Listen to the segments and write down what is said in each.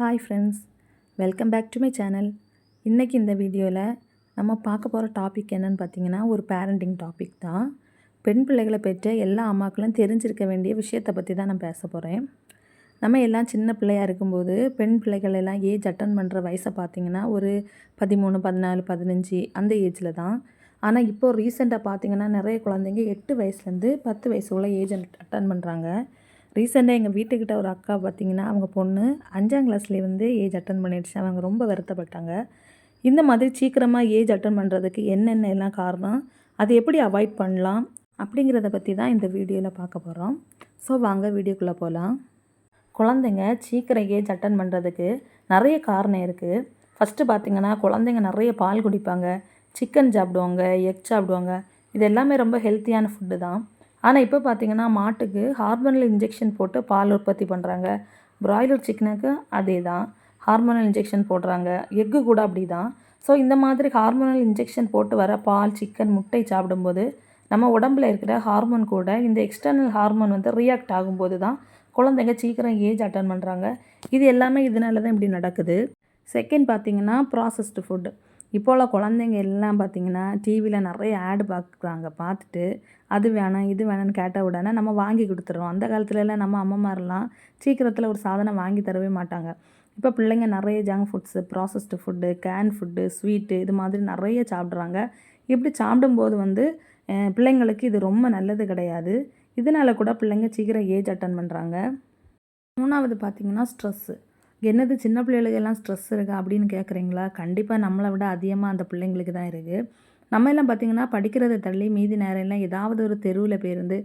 Hi friends welcome back to my channel இன்றைக்கி இந்த வீடியோவில் நம்ம பார்க்க போகிற டாபிக் என்னென்னு பார்த்தீங்கன்னா ஒரு பேரண்டிங் டாபிக் தான். பெண் பிள்ளைகளை பெற்ற எல்லா அம்மாக்களும் தெரிஞ்சிருக்க வேண்டிய விஷயத்தை பற்றி தான் நான் பேச போகிறேன் நம்ம எல்லாம் சின்ன பிள்ளையாக இருக்கும்போது பெண் பிள்ளைகள் எல்லாம் ஏஜ் அட்டன் பண்ணுற வயசை பார்த்திங்கன்னா ஒரு பதிமூணு பதினாலு பதினஞ்சு அந்த ஏஜில் தான். ஆனால் இப்போது ரீசெண்டாக பார்த்திங்கன்னா நிறைய குழந்தைங்க எட்டு வயசுலேருந்து பத்து வயசுக்குள்ளே ஏஜ் அட்டன் பண்ணுறாங்க ரீசெண்டாக எங்கள் வீட்டுக்கிட்ட ஒரு அக்கா பார்த்திங்கன்னா அவங்க பொண்ணு அஞ்சாம் கிளாஸ்லேயே வந்து ஏஜ் அட்டன் பண்ணிடுச்சு. அவங்க ரொம்ப வருத்தப்பட்டாங்க. இந்த மாதிரி சீக்கிரமாக ஏஜ் அட்டன் பண்ணுறதுக்கு என்னென்ன எல்லாம் காரணம்? அதை எப்படி அவாய்ட் பண்ணலாம்? அப்படிங்கிறத பற்றி தான் இந்த வீடியோவில் பார்க்க போகிறோம் ஸோ வாங்க வீடியோக்குள்ளே போகலாம் குழந்தைங்க சீக்கிரம் ஏஜ் அட்டன் பண்ணுறதுக்கு நிறைய காரணம் இருக்குது ஃபஸ்ட்டு பார்த்திங்கன்னா குழந்தைங்க நிறைய பால் குடிப்பாங்க. சிக்கன் சாப்பிடுவாங்க எக் சாப்பிடுவாங்க. இது எல்லாமே ரொம்ப ஹெல்த்தியான ஃபுட்டு தான். ஆனால் இப்போ பார்த்திங்கன்னா மாட்டுக்கு ஹார்மோனல் இன்ஜெக்ஷன் போட்டு பால் உற்பத்தி பண்ணுறாங்க ப்ராய்லர் சிக்கனுக்கு அதே தான் ஹார்மோனல் இன்ஜெக்ஷன் போடுறாங்க. எக்கு கூட அப்படி தான் ஸோ இந்த மாதிரி ஹார்மோனல் இன்ஜெக்ஷன் போட்டு வர பால் சிக்கன் முட்டை சாப்பிடும்போது நம்ம உடம்புல இருக்கிற ஹார்மோன் கூட இந்த எக்ஸ்டர்னல் ஹார்மோன் வந்து ரியாக்ட் ஆகும்போது தான் குழந்தைங்க சீக்கிரம் ஏஜ் அட்டன் பண்ணுறாங்க இது எல்லாமே இதனால தான் இப்படி நடக்குது. செகண்ட் பார்த்திங்கன்னா ப்ராசஸ்டு ஃபுட்டு இப்போ உள்ள குழந்தைங்க எல்லாம் பார்த்திங்கன்னா டிவியில் நிறைய ஆடு பார்க்குறாங்க பார்த்துட்டு அது வேணாம் இது வேணாம்னு கேட்ட உடனே நம்ம வாங்கி கொடுத்துருவோம் அந்த காலத்துலலாம் நம்ம அம்மாமாரெலாம் சீக்கிரத்தில் ஒரு சாதனை வாங்கி தரவே மாட்டாங்க. இப்போ பிள்ளைங்க நிறைய junk foods processed food can food sweet இது மாதிரி நிறைய சாப்பிட்றாங்க. இப்படி சாப்பிடும்போது வந்து பிள்ளைங்களுக்கு இது ரொம்ப நல்லது கிடையாது. இதனால் கூட பிள்ளைங்க சீக்கிரம் ஏஜ் அட்டன் பண்ணுறாங்க மூணாவது பார்த்திங்கன்னா ஸ்ட்ரெஸ்ஸு என்னது சின்ன பிள்ளைகளுக்கெல்லாம் ஸ்ட்ரெஸ் இருக்கா அப்படின்னு கேட்குறீங்களா கண்டிப்பாக நம்மளை விட அதிகமாக அந்த பிள்ளைங்களுக்கு தான் இருக்குது நம்ம எல்லாம் பார்த்திங்கன்னா படிக்கிறத தள்ளி மீதி நேரம் எல்லாம் ஏதாவது ஒரு தெருவில் பேருந்து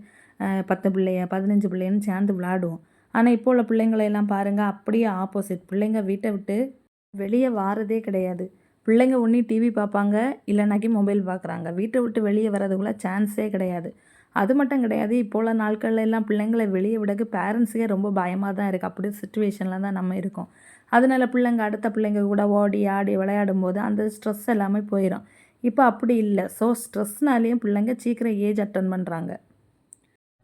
பத்து பிள்ளைய பதினஞ்சு பிள்ளைன்னு சேர்ந்து விளாடுவோம் ஆனால் இப்போ உள்ள பிள்ளைங்களையெல்லாம் பாருங்கள் அப்படியே ஆப்போசிட் பிள்ளைங்க வீட்டை விட்டு வெளியே வாரதே கிடையாது. பிள்ளைங்க ஒன்றி டிவி பார்ப்பாங்க இல்லைனாக்கி மொபைல் பார்க்குறாங்க. வீட்டை விட்டு வெளியே வர்றதுக்குள்ளே சான்ஸே கிடையாது. அது மட்டும் கிடையாது இப்போ உள்ள நாட்களில் எல்லாம் பிள்ளைங்களை வெளியே விடக்கு பேரண்ட்ஸுக்கே ரொம்ப பயமாக தான் இருக்குது அப்படி சுச்சுவேஷனில் தான் நம்ம இருக்கோம். அதனால் பிள்ளைங்க அடுத்த பிள்ளைங்க கூட ஓடி ஆடி விளையாடும் போது அந்த ஸ்ட்ரெஸ் எல்லாமே போயிடும் இப்போ அப்படி இல்லை. ஸோ ஸ்ட்ரெஸ்னாலேயும் பிள்ளைங்க சீக்கிரம் ஏஜ் அட்டன் பண்ணுறாங்க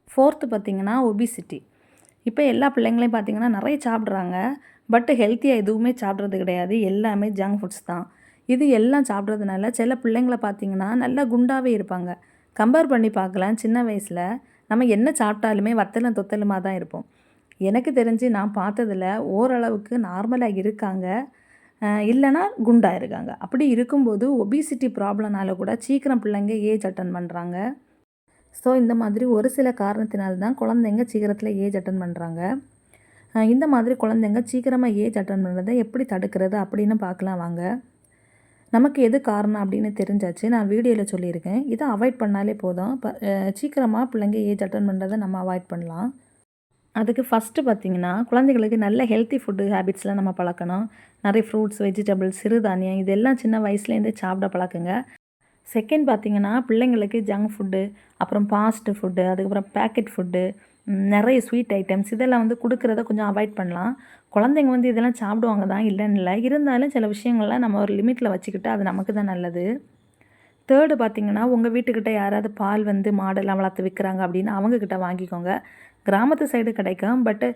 ஃபோர்த்து பார்த்திங்கன்னா ஒபிசிட்டி இப்போ எல்லா பிள்ளைங்களையும் பார்த்திங்கன்னா நிறைய சாப்பிட்றாங்க. பட் ஹெல்த்தியாக எதுவுமே சாப்பிட்றது கிடையாது. எல்லாமே ஜங்க் ஃபுட்ஸ் தான். இது எல்லாம் சாப்பிட்றதுனால சில பிள்ளைங்கள பார்த்திங்கன்னா நல்லா குண்டாகவே இருப்பாங்க. கம்பேர் பண்ணி பார்க்கலாம். சின்ன வயசில் நம்ம என்ன சாப்பிட்டாலுமே வத்தலும் தொத்தலுமாக தான் இருப்போம். எனக்கு தெரிஞ்சு நான் பார்த்ததில் ஓரளவுக்கு நார்மலாக இருக்காங்க. இல்லைனா குண்டாக இருக்காங்க. அப்படி இருக்கும்போது ஒபிசிட்டி ப்ராப்ளம்னால கூட சீக்கிரம் பிள்ளைங்க ஏஜ் அட்டன் பண்ணுறாங்க ஸோ இந்த மாதிரி ஒரு சில காரணத்தினால்தான் குழந்தைங்க சீக்கிரத்தில் ஏஜ் அட்டன் பண்ணுறாங்க இந்த மாதிரி குழந்தைங்க சீக்கிரமாக ஏஜ் அட்டன் பண்ணுறதை எப்படி தடுக்கிறது அப்படின்னு பார்க்கலாம் வாங்க. நமக்கு எது காரணம் அப்படின்னு தெரிஞ்சாச்சு. நான் வீடியோவில் சொல்லியிருக்கேன். இதை அவாய்ட் பண்ணாலே போதும். இப்போ சீக்கிரமாக பிள்ளைங்க ஏஜ் அட்டன் பண்ணுறதை நம்ம அவாய்ட் பண்ணலாம். அதுக்கு ஃபஸ்ட்டு பார்த்திங்கன்னா குழந்தைகளுக்கு நல்ல ஹெல்த்தி ஃபுட்டு ஹேபிட்ஸ்லாம் நம்ம பழக்கணும். நிறைய ஃப்ரூட்ஸ் வெஜிடபிள்ஸ் சிறுதானியம் இதெல்லாம் சின்ன வயசுலேருந்தே சாப்பிட பழக்குங்க. செகண்ட் பார்த்திங்கன்னா பிள்ளைங்களுக்கு ஜங்க் ஃபுட்டு அப்புறம் ஃபாஸ்ட்டு ஃபுட்டு அதுக்கப்புறம் பேக்கெட் ஃபுட்டு நிறைய ஸ்வீட் ஐட்டம்ஸ் இதெல்லாம் வந்து கொடுக்குறத கொஞ்சம் அவாய்ட் பண்ணலாம். குழந்தைங்க வந்து இதெல்லாம் சாப்பிடுவாங்க தான் இல்லைன்னு இல்லை. இருந்தாலும் சில விஷயங்கள்லாம் நம்ம ஒரு லிமிட்டில் வச்சுக்கிட்டு அது நமக்கு தான் நல்லது. தேர்டு பார்த்திங்கன்னா உங்கள் வீட்டுக்கிட்ட யாராவது பால் வந்து மாடெல்லாம் வளர்த்து விற்கிறாங்க அப்படின்னு அவங்கக்கிட்ட வாங்கிக்கோங்க. கிராமத்து சைடு கிடைக்கும் பட்டு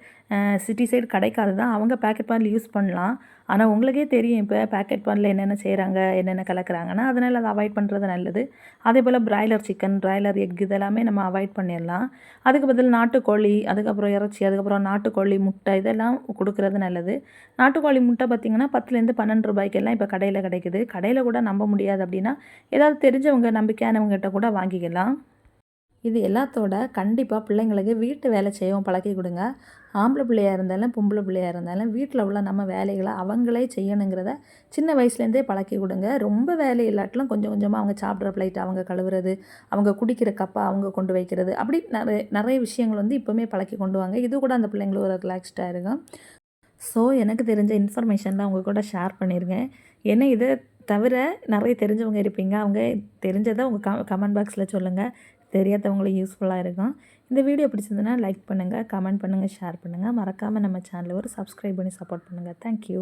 சிட்டி சைடு கிடைக்காது தான். அவங்க பேக்கெட் பால் யூஸ் பண்ணலாம். ஆனால் உங்களுக்கே தெரியும் இப்போ பேக்கெட் பாலில் என்னென்ன செய்கிறாங்க என்னென்ன கலக்கிறாங்கன்னா அதனால் அதை அவாய்ட் பண்ணுறது நல்லது. அதே போல் பிராய்லர் சிக்கன் பிராய்லர் எக் இதெல்லாமே நம்ம அவாய்ட் பண்ணிடலாம். அதுக்கு பதில் நாட்டுக்கோழி அதுக்கப்புறம் இறைச்சி அதுக்கப்புறம் நாட்டுக்கோழி முட்டை இதெல்லாம் கொடுக்குறது நல்லது. நாட்டுக்கோழி முட்டை பார்த்திங்கன்னா பத்துலேருந்து பன்னெண்டு ரூபாய்க்கெல்லாம் இப்போ கடையில் கிடைக்குது. கடையில் கூட நம்ப முடியாது அப்படின்னா ஏதாவது தெரிஞ்சவங்க நம்பிக்கையானவங்ககிட்ட கூட வாங்கிக்கலாம். இது எல்லாத்தோட கண்டிப்பாக பிள்ளைங்களுக்கு வீட்டு வேலை செய்யவும் பழக்கி கொடுங்க. ஆம்பளை பிள்ளையாக இருந்தாலும் பொம்பளை பிள்ளையாக இருந்தாலும் வீட்டில் உள்ள நம்ம வேலைகளை அவங்களே செய்யணுங்கிறத சின்ன வயசுலேருந்தே பழக்கி கொடுங்க. ரொம்ப வேலை இல்லாட்டிலும் கொஞ்சம் கொஞ்சமாக அவங்க சாப்பிட்ற பிளைட் அவங்க கழுவுறது அவங்க குடிக்கிற கப்பை அவங்க கொண்டு வைக்கிறது அப்படி நிறைய நிறைய விஷயங்கள் வந்து இப்போவுமே பழக்கி கொண்டு வாங்க. இது கூட அந்த பிள்ளைங்களுக்கு ஒரு ரிலாக்ஸ்டாக இருக்கும். ஸோ எனக்கு தெரிஞ்ச இன்ஃபர்மேஷன்லாம் அவங்க கூட ஷேர் பண்ணியிருக்கேன் ஏன்னா இதை? தவிர நிறைய தெரிஞ்சவங்க இருப்பீங்க. அவங்க தெரிஞ்சதை உங்கள் க கமெண்ட் பாக்ஸில் சொல்லுங்கள் தெரியாதவங்களும் யூஸ்ஃபுல்லாக இருக்கும். இந்த வீடியோ பிடிச்சிருந்ததுன்னா லைக் பண்ணுங்கள் கமெண்ட் பண்ணுங்கள் ஷேர் பண்ணுங்கள் மறக்காமல் நம்ம சேனலில் ஒரு சப்ஸ்கிரைப் பண்ணி சப்போர்ட் பண்ணுங்கள் தேங்க்யூ